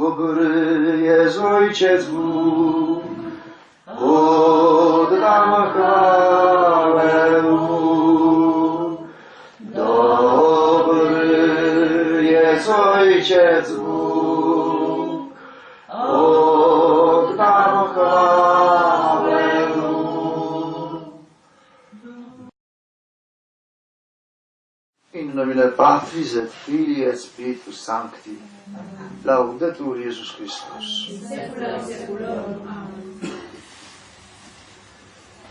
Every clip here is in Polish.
Dobry jest Ojciec Bóg, oddam Mu. Dobry jest Ojciec Bóg, nomine Patris et Filii et Spiritus Sancti. Laudetur Jezus Chrystus.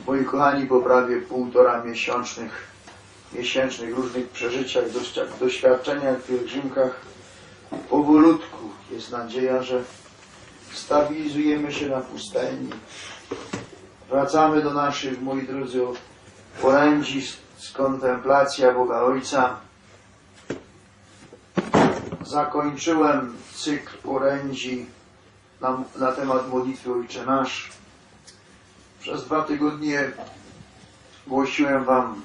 Moi kochani, po prawie półtora miesięcznych, miesięcznych różnych przeżyciach, doświadczeniach pielgrzymkach, powolutku jest nadzieja, że stabilizujemy się na pustyni. Wracamy do naszych, moi drodzy, orędzi z kontemplacja Boga Ojca. Zakończyłem cykl orędzi na, na temat modlitwy Ojcze Nasz. Przez dwa tygodnie głosiłem Wam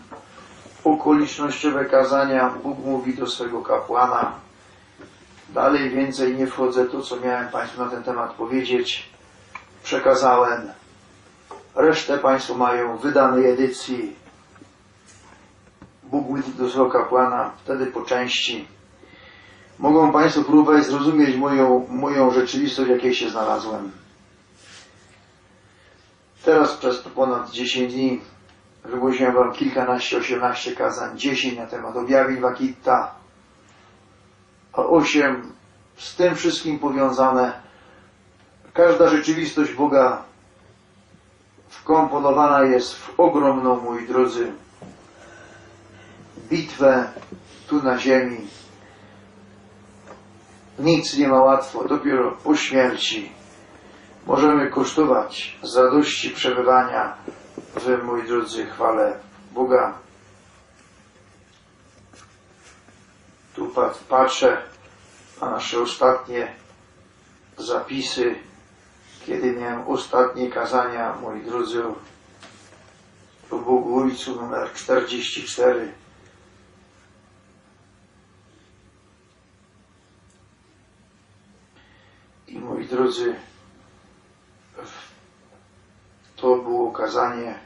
okolicznościowe kazania. Bóg mówi do swego kapłana. Dalej więcej nie wchodzę. To, co miałem Państwu na ten temat powiedzieć, przekazałem. Resztę Państwo mają w wydanej edycji. Bóg mówi do swego kapłana, wtedy po części. Mogą Państwo próbować zrozumieć moją, moją rzeczywistość, w jakiej się znalazłem. Teraz przez ponad 10 dni wygłosiłem Wam kilkanaście, osiemnaście kazań, 10 na temat objawień Wakitta, a 8 z tym wszystkim powiązane. Każda rzeczywistość Boga wkomponowana jest w ogromną, moi drodzy, bitwę tu na ziemi. Nic nie ma łatwo, dopiero po śmierci możemy kosztować z radości przebywania w, moi drodzy, chwale Boga. Tu pat- patrzę na nasze ostatnie zapisy, kiedy miałem ostatnie kazania, moi drodzy, o Bogu Ojcu numer 44. I moi drodzy, to było kazanie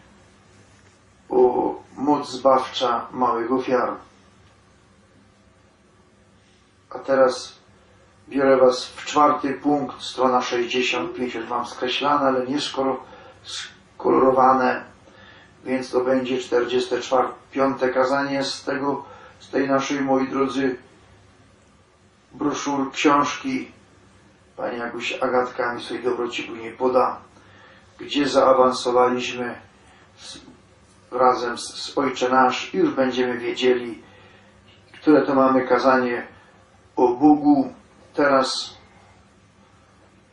o moc zbawcza małych ofiar. A teraz biorę Was w czwarty punkt, strona 65, już mam skreślane, ale nie skolorowane, więc to będzie 44, piąte kazanie z tego, z tej naszej, moi drodzy, broszur, książki. Pani jakoś Agatka mi swojej dobroci później poda, gdzie zaawansowaliśmy z, razem z, z Ojcze Nasz i już będziemy wiedzieli, które to mamy kazanie o Bogu. Teraz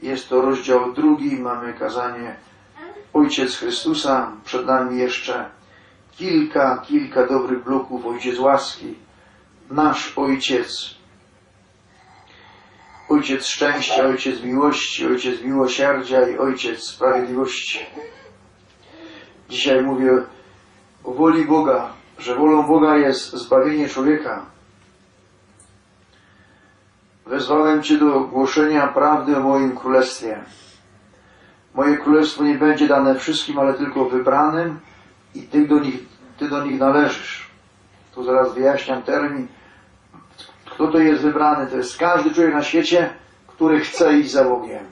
jest to rozdział drugi, mamy kazanie Ojciec Chrystusa. Przed nami jeszcze kilka, kilka dobrych bloków Ojciec łaski. Nasz Ojciec, Ojciec szczęścia, Ojciec miłości, Ojciec miłosierdzia i Ojciec sprawiedliwości. Dzisiaj mówię o woli Boga, że wolą Boga jest zbawienie człowieka. Wezwałem Cię do głoszenia prawdy o moim królestwie. Moje królestwo nie będzie dane wszystkim, ale tylko wybranym i Ty do nich, ty do nich należysz. Tu zaraz wyjaśniam termin. Kto to jest wybrany? To jest każdy człowiek na świecie, który chce iść za Bogiem.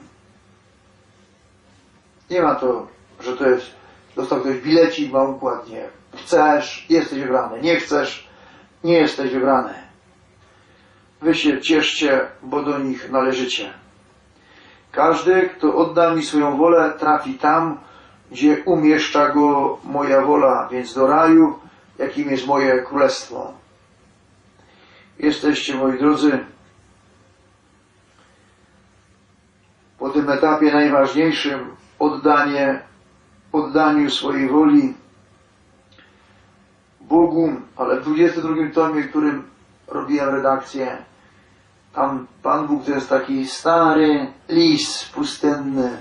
Nie ma to, że to jest, dostał ktoś bilecik, ma układ, nie. Chcesz, jesteś wybrany. Nie chcesz, nie jesteś wybrany. Wy się cieszcie, bo do nich należycie. Każdy, kto odda mi swoją wolę, trafi tam, gdzie umieszcza go moja wola, więc do raju, jakim jest moje królestwo. Jesteście, moi drodzy, po tym etapie najważniejszym oddanie, oddaniu swojej woli Bogu, ale w 22 tomie, którym robiłem redakcję, tam Pan Bóg to jest taki stary lis pustynny.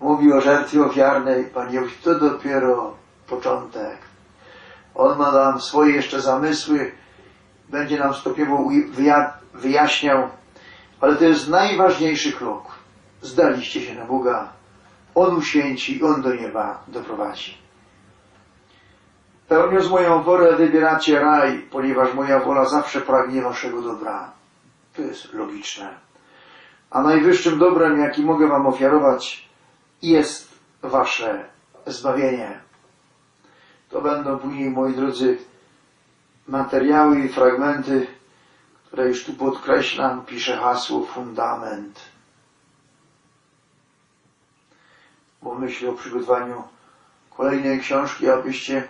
Mówi o żertwie ofiarnej. Panie, to dopiero początek. On ma nam swoje jeszcze zamysły. Będzie nam stopniowo wyjaśniał Ale to jest najważniejszy krok. Zdaliście się na Boga. On uświęci, On do nieba doprowadzi. Pełniąc moją wolę wybieracie raj, ponieważ moja wola zawsze pragnie waszego dobra. To jest logiczne. A najwyższym dobrem, jaki mogę wam ofiarować, jest wasze zbawienie. To będą później, moi drodzy, materiały i fragmenty, które już tu podkreślam, piszę hasło fundament. Bo myślę o przygotowaniu kolejnej książki, abyście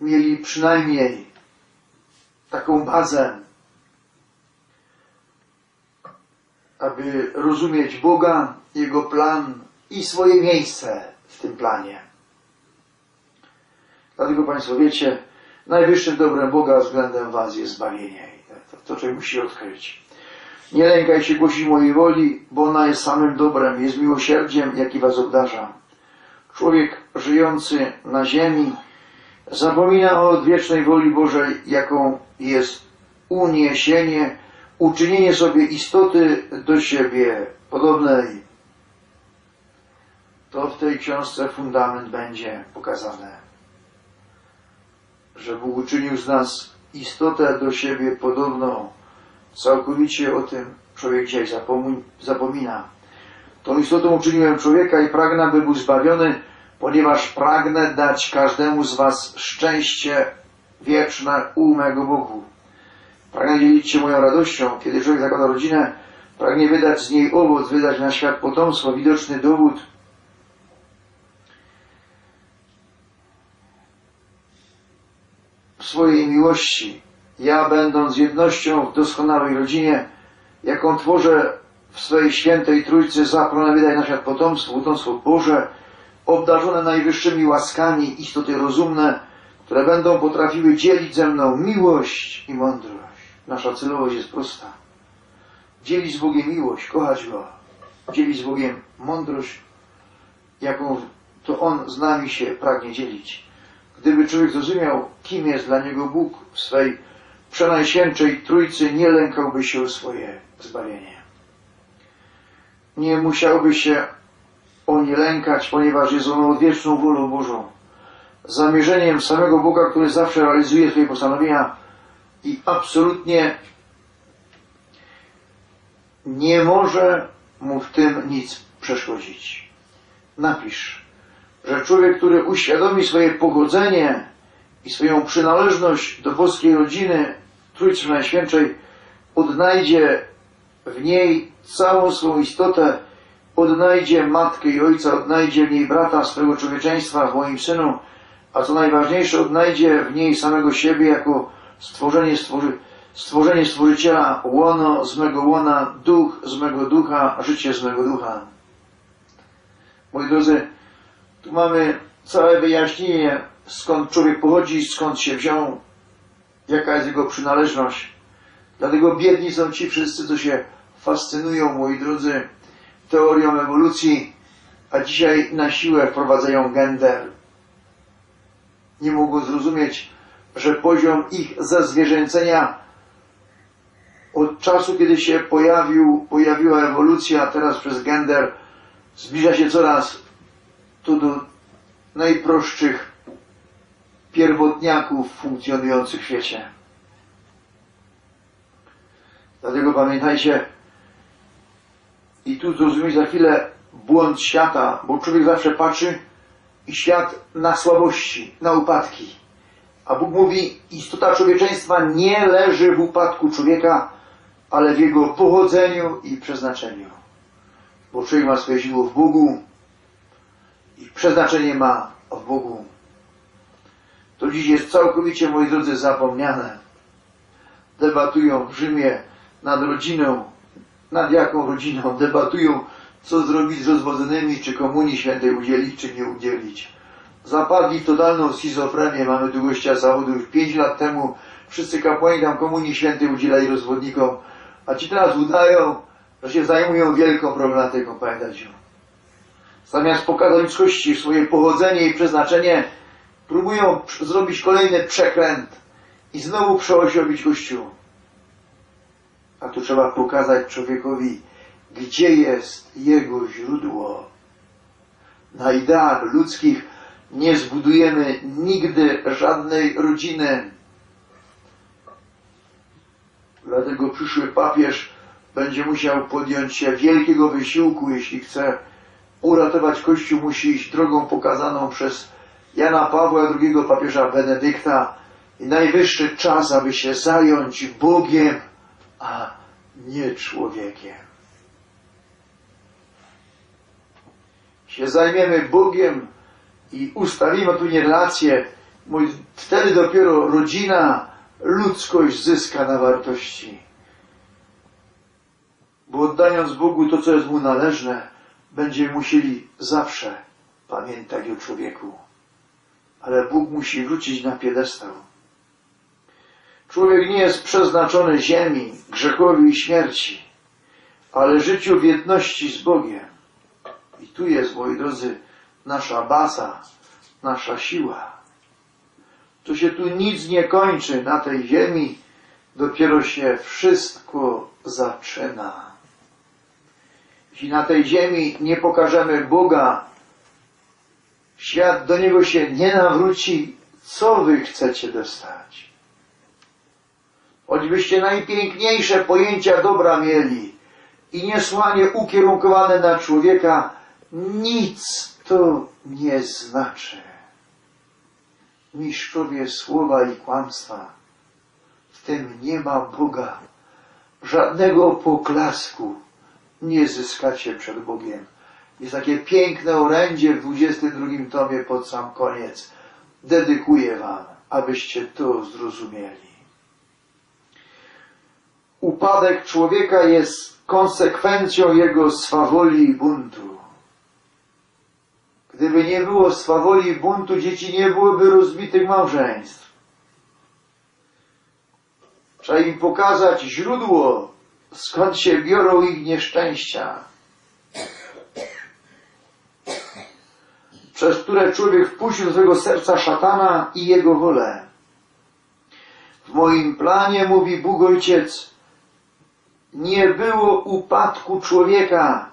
mieli przynajmniej taką bazę, aby rozumieć Boga, Jego plan i swoje miejsce w tym planie. Dlatego Państwo wiecie, najwyższym dobrem Boga względem Was jest zbawienie. To, to człowiek musi odkryć. Nie lękaj się głosić mojej woli, bo ona jest samym dobrem, jest miłosierdziem, jaki Was obdarza. Człowiek żyjący na ziemi zapomina o odwiecznej woli Bożej, jaką jest uniesienie, uczynienie sobie istoty do siebie podobnej. To w tej książce fundament będzie pokazane, że Bóg uczynił z nas istotę do siebie podobną. Całkowicie o tym człowiek dzisiaj zapomi- zapomina. Tą istotą uczyniłem człowieka i pragnę, by był zbawiony, ponieważ pragnę dać każdemu z was szczęście wieczne u mego Bogu. Pragnę dzielić się moją radością, kiedy człowiek zakłada rodzinę, pragnie wydać z niej owoc, wydać na świat potomstwo, widoczny dowód swojej miłości. Ja, będąc jednością w doskonałej rodzinie, jaką tworzę w swej świętej Trójcy, zaprę wydać na świat potomstwo, potomstwo Boże, obdarzone najwyższymi łaskami, istoty rozumne, które będą potrafiły dzielić ze mną miłość i mądrość. Nasza celowość jest prosta. Dzielić z Bogiem miłość, kochać Go. Dzielić z Bogiem mądrość, jaką to On z nami się pragnie dzielić. Gdyby człowiek zrozumiał, kim jest dla niego Bóg w swej przenajświętszej Trójcy, nie lękałby się o swoje zbawienie. Nie musiałby się o nie lękać, ponieważ jest ono odwieczną wolą Bożą. Zamierzeniem samego Boga, który zawsze realizuje swoje postanowienia i absolutnie nie może mu w tym nic przeszkodzić. Napisz, że człowiek, który uświadomi swoje pochodzenie i swoją przynależność do boskiej rodziny Trójcy Najświętszej, odnajdzie w niej całą swą istotę, odnajdzie matkę i ojca, odnajdzie w niej brata swego człowieczeństwa w moim synu, a co najważniejsze, odnajdzie w niej samego siebie jako stworzenie, stworzy, stworzenie stworzyciela, łono z mego łona, duch z mego ducha, życie z mego ducha. Moi drodzy, tu mamy całe wyjaśnienie, skąd człowiek pochodzi, skąd się wziął, jaka jest jego przynależność. Dlatego biedni są ci wszyscy, co się fascynują, moi drodzy, teorią ewolucji, a dzisiaj na siłę wprowadzają gender. Nie mogą zrozumieć, że poziom ich zezwierzęcenia od czasu, kiedy się pojawił, pojawiła ewolucja, teraz przez gender, zbliża się coraz to do najprostszych pierwotniaków funkcjonujących w świecie. Dlatego pamiętajcie, i tu zrozumieć za chwilę błąd świata, bo człowiek zawsze patrzy i świat na słabości, na upadki. A Bóg mówi, istota człowieczeństwa nie leży w upadku człowieka, ale w jego pochodzeniu i przeznaczeniu. Bo człowiek ma swoje źródło w Bogu przeznaczenie ma w Bogu. To dziś jest całkowicie, moi drodzy, zapomniane. Debatują w Rzymie nad rodziną, nad jaką rodziną, debatują, co zrobić z rozwodzonymi, czy komunii świętej udzielić, czy nie udzielić. Zapadli w totalną schizofrenię, mamy tu gościa zawodu już 5 lat temu, wszyscy kapłani tam komunii świętej udzielali rozwodnikom, a ci teraz udają, że się zajmują wielką problematyką, pamiętajcie. Zamiast pokazać ludzkości swoje pochodzenie i przeznaczenie, próbują pr- zrobić kolejny przekręt i znowu przeosiobić Kościół. A tu trzeba pokazać człowiekowi, gdzie jest jego źródło. Na ideach ludzkich nie zbudujemy nigdy żadnej rodziny. Dlatego przyszły papież będzie musiał podjąć się wielkiego wysiłku, jeśli chce uratować Kościół, musi iść drogą pokazaną przez Jana Pawła II, papieża Benedykta i najwyższy czas, aby się zająć Bogiem, a nie człowiekiem. Się zajmiemy Bogiem i ustawimy tu relacje, wtedy dopiero rodzina, ludzkość zyska na wartości. Bo oddając Bogu to, co jest Mu należne, będziemy musieli zawsze pamiętać o człowieku. Ale Bóg musi wrócić na piedestał. Człowiek nie jest przeznaczony ziemi, grzechowi i śmierci, ale życiu w jedności z Bogiem. I tu jest, moi drodzy, nasza baza, nasza siła. Tu się tu nic nie kończy na tej ziemi, dopiero się wszystko zaczyna. Jeśli na tej ziemi nie pokażemy Boga, świat do Niego się nie nawróci, co Wy chcecie dostać? Choćbyście najpiękniejsze pojęcia dobra mieli i niesłanie ukierunkowane na człowieka, nic to nie znaczy. Mistrzowie słowa i kłamstwa, w tym nie ma Boga. Żadnego poklasku nie zyskacie przed Bogiem. Jest takie piękne orędzie w 22 tomie pod sam koniec. Dedykuję Wam, abyście to zrozumieli. Upadek człowieka jest konsekwencją jego swawoli i buntu. Gdyby nie było swawoli i buntu, dzieci nie byłoby rozbitych małżeństw. Trzeba im pokazać źródło, skąd się biorą ich nieszczęścia. Przez które człowiek wpuścił do swojego serca szatana i jego wolę. W moim planie, mówi Bóg Ojciec, nie było upadku człowieka,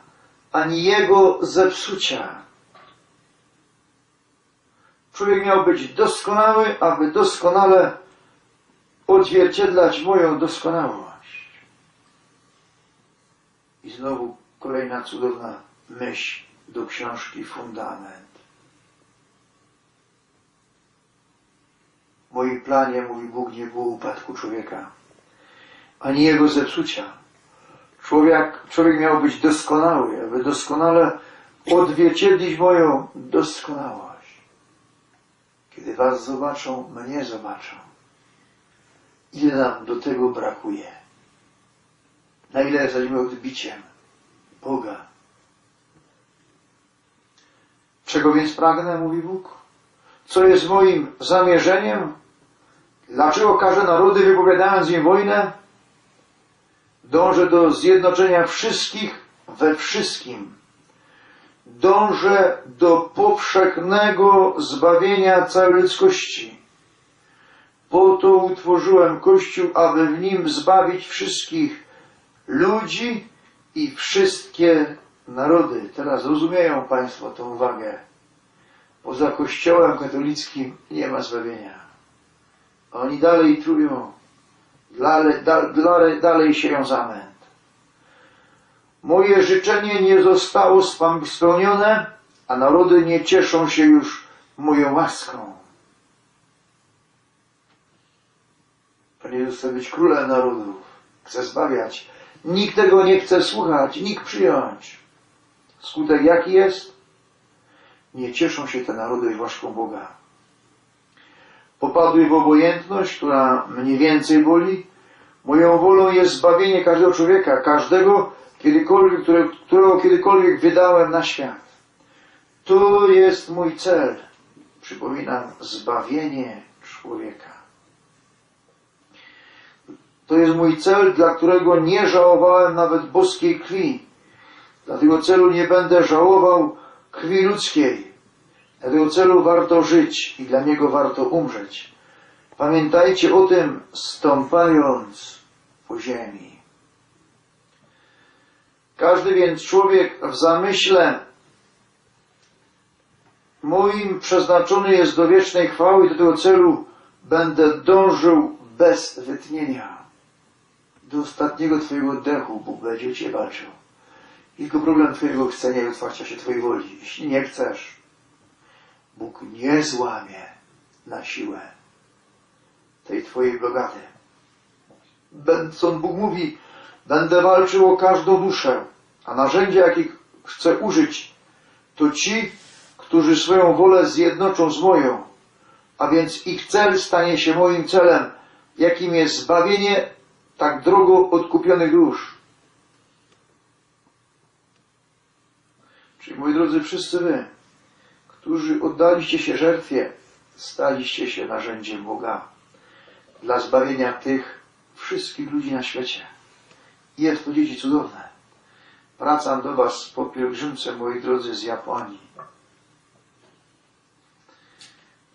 ani jego zepsucia. Człowiek miał być doskonały, aby doskonale odzwierciedlać moją doskonałość. I znowu kolejna cudowna myśl do książki Fundament. W moim planie, mówi Bóg, nie było upadku człowieka, ani jego zepsucia. Człowiek, człowiek miał być doskonały, aby doskonale odzwierciedlić moją doskonałość. Kiedy was zobaczą, mnie zobaczą. Ile nam do tego brakuje? Na ile jesteśmy odbiciem Boga? Czego więc pragnę, mówi Bóg? Co jest moim zamierzeniem? Dlaczego każę narody, wypowiadając im wojnę? Dążę do zjednoczenia wszystkich we wszystkim. Dążę do powszechnego zbawienia całej ludzkości. Po to utworzyłem Kościół, aby w nim zbawić wszystkich ludzi i wszystkie narody. Teraz rozumieją Państwo tę uwagę. Poza Kościołem katolickim nie ma zbawienia. Oni dalej trują, dalej, dalej, sieją zamęt. Moje życzenie nie zostało spełnione, a narody nie cieszą się już moją łaską. Pan Jezus chce być królem narodów, chce zbawiać. Nikt tego nie chce słuchać, nikt przyjąć. Skutek jaki jest? Nie cieszą się te narody łaską Boga. Popadły w obojętność, która mnie więcej boli. Moją wolą jest zbawienie każdego człowieka, każdego, kiedykolwiek, które, którego kiedykolwiek wydałem na świat. To jest mój cel. Przypominam, zbawienie człowieka. To jest mój cel, dla którego nie żałowałem nawet boskiej krwi. Dla tego celu nie będę żałował krwi ludzkiej. Dla tego celu warto żyć i dla niego warto umrzeć. Pamiętajcie o tym, stąpając po ziemi. Każdy więc człowiek w zamyśle moim przeznaczony jest do wiecznej chwały i do tego celu będę dążył bez wytnienia. Do ostatniego Twojego oddechu Bóg będzie Ciebie walczył. Tylko problem Twojego chcenia i otwarcia się Twojej woli. Jeśli nie chcesz, Bóg nie złamie na siłę tej Twojej blokady. Benson Bóg mówi, będę walczył o każdą duszę, a narzędzia, jakich chcę użyć, to ci, którzy swoją wolę zjednoczą z moją, a więc ich cel stanie się moim celem, jakim jest zbawienie tak drogo odkupionych dusz. Czyli moi drodzy, wszyscy wy, którzy oddaliście się żertwie, staliście się narzędziem Boga dla zbawienia tych wszystkich ludzi na świecie. Jest to dzieci cudowne. Wracam do Was po pielgrzymce, moi drodzy, z Japonii.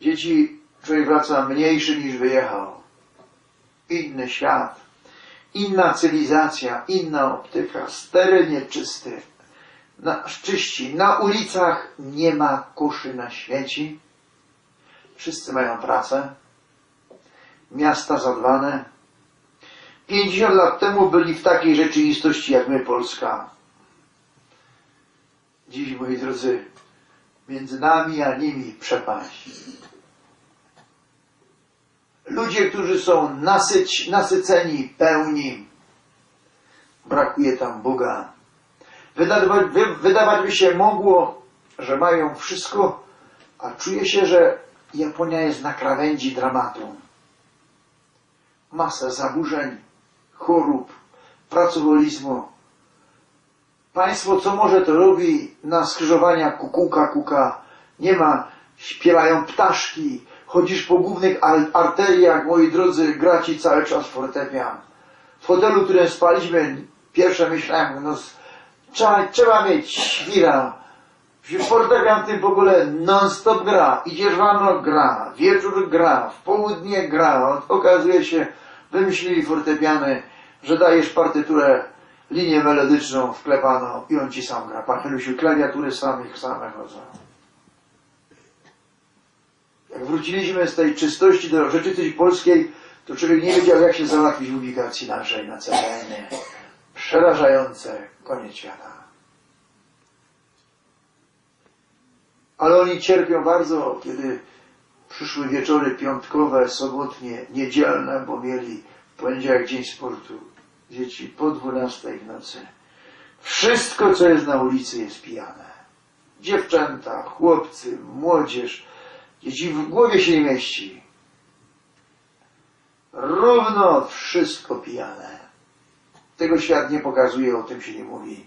Dzieci, człowiek wraca mniejszy niż wyjechał. Inny świat, inna cywilizacja, inna optyka, sterylnie czysty, na, czyści. Na ulicach nie ma kuszy na śmieci. Wszyscy mają pracę. Miasta zadbane. 50 lat temu byli w takiej rzeczywistości jak my, Polska. Dziś, moi drodzy, między nami a nimi przepaść. Ludzie, którzy są nasyć, nasyceni, pełni, brakuje tam Boga. Wydawać, wy, wydawać by się mogło, że mają wszystko, a czuje się, że Japonia jest na krawędzi dramatu. Masę zaburzeń, chorób, pracoholizmu. Państwo co może to robi na skrzyżowaniach kukułka kuka. Nie ma, śpiewają ptaszki, chodzisz po głównych arteriach, moi drodzy, gra ci cały czas fortepian. W hotelu, w którym spaliśmy, pierwsze myślałem, no trzeba, trzeba mieć świra. Fortepian tym w ogóle non-stop gra. Idziesz rano, gra. Wieczór gra. W południe gra. Okazuje się, wymyślili fortepiany, że dajesz partyturę, linię melodyczną wklepaną i on ci sam gra. Panie Lusiu, klawiatury samych same chodzą. Jak wróciliśmy z tej czystości do rzeczywistości polskiej, to człowiek nie wiedział, jak się załatwić w ubikacji naszej na CBN-ie. Przerażające. Koniec świata. Ale oni cierpią bardzo, kiedy przyszły wieczory piątkowe, sobotnie, niedzielne, bo mieli poniedziałek dzień sportu. Dzieci po 12 w nocy. Wszystko, co jest na ulicy, jest pijane. Dziewczęta, chłopcy, młodzież. Dzieci w głowie się nie mieści. Równo wszystko pijane. Tego świat nie pokazuje, o tym się nie mówi.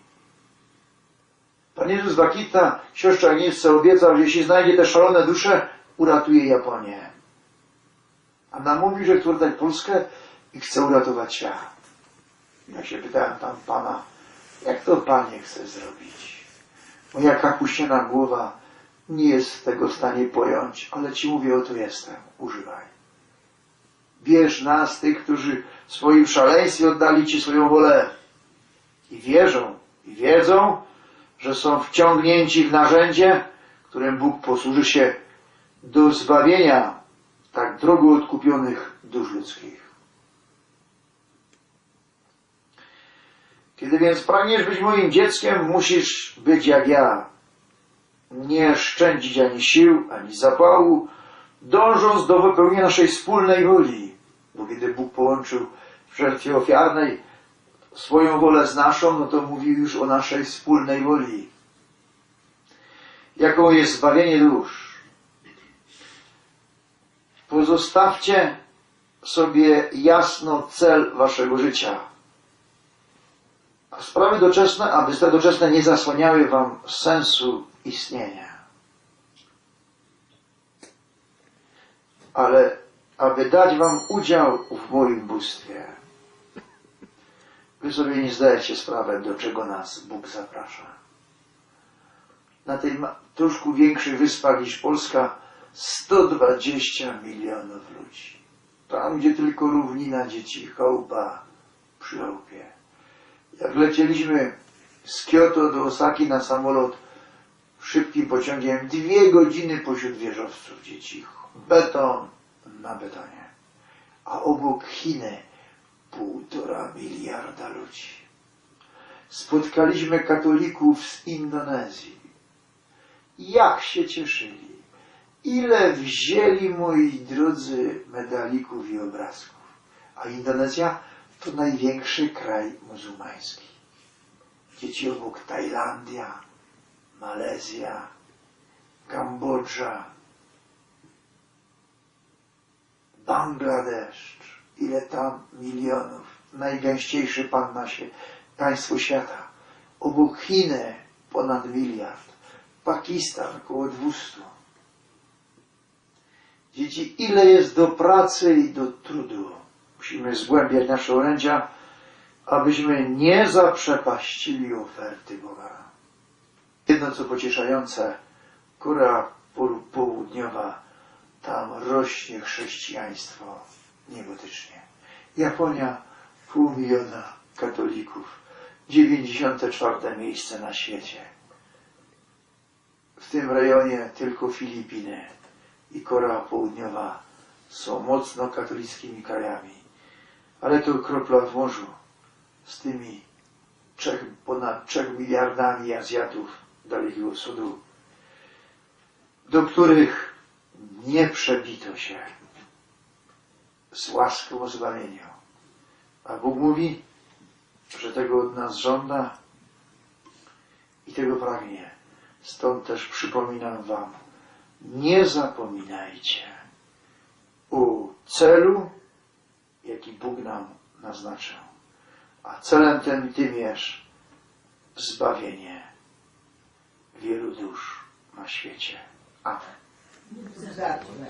Pan Jezus Wakita, siostrze Agnieszce obiecał, że jeśli znajdzie te szalone dusze, uratuje Japonię. A nam mówi, że chce uratować Polskę i chce uratować świat. Ja się pytałem tam Pana, jak to Panie chce zrobić? Moja kapuściana głowa nie jest tego w stanie pojąć, ale Ci mówię, oto jestem, używaj. Bierz nas, tych, którzy w swoim szaleństwie oddali Ci swoją wolę i wierzą, i wiedzą, że są wciągnięci w narzędzie, którym Bóg posłuży się do zbawienia tak drogo odkupionych dusz ludzkich. Kiedy więc pragniesz być moim dzieckiem, musisz być jak ja. Nie szczędzić ani sił, ani zapału, dążąc do wypełnienia naszej wspólnej woli. Bo kiedy Bóg połączył w żertwie ofiarnej swoją wolę z naszą, no to mówił już o naszej wspólnej woli. Jaką jest zbawienie dusz. Pozostawcie sobie jasno cel waszego życia. A sprawy doczesne, aby te doczesne nie zasłaniały wam sensu istnienia. Ale aby dać wam udział w moim bóstwie. Wy sobie nie zdajecie sprawy, do czego nas Bóg zaprasza. Na tej troszkę większych wyspach niż Polska 120 milionów ludzi. Tam, gdzie tylko równina dzieci, chałupa przy chałupie. Jak lecieliśmy z Kyoto do Osaki na samolot szybkim pociągiem dwie godziny pośród wieżowców dzieci. Beton na betonie. A obok Chiny półtora miliarda ludzi. Spotkaliśmy katolików z Indonezji. Jak się cieszyli. Ile wzięli, moi drodzy, medalików i obrazków. A Indonezja to największy kraj muzułmański. Dzieci obok Tajlandia, Malezja, Kambodża, Bangladesz. Ile tam milionów. Najgęściejszy pan na świecie, państwo świata. Obok Chiny ponad miliard. Pakistan około 200. Dzieci, ile jest do pracy i do trudu. Musimy zgłębiać nasze orędzia, abyśmy nie zaprzepaścili oferty Boga. Jedno co pocieszające, Pół- Południowa, tam rośnie chrześcijaństwo niebotycznie. Japonia, pół miliona katolików, 94 miejsce na świecie. W tym rejonie tylko Filipiny i Korea Południowa są mocno katolickimi krajami. Ale to kropla w morzu z tymi trzech, ponad 3 miliardami Azjatów Dalekiego Wschodu, do których nie przebito się z łaską o zbawieniu. A Bóg mówi, że tego od nas żąda i tego pragnie. Stąd też przypominam Wam, nie zapominajcie o celu, jaki Bóg nam naznaczył. A celem tym, tym jest zbawienie wielu dusz na świecie. Amen. Zacznę.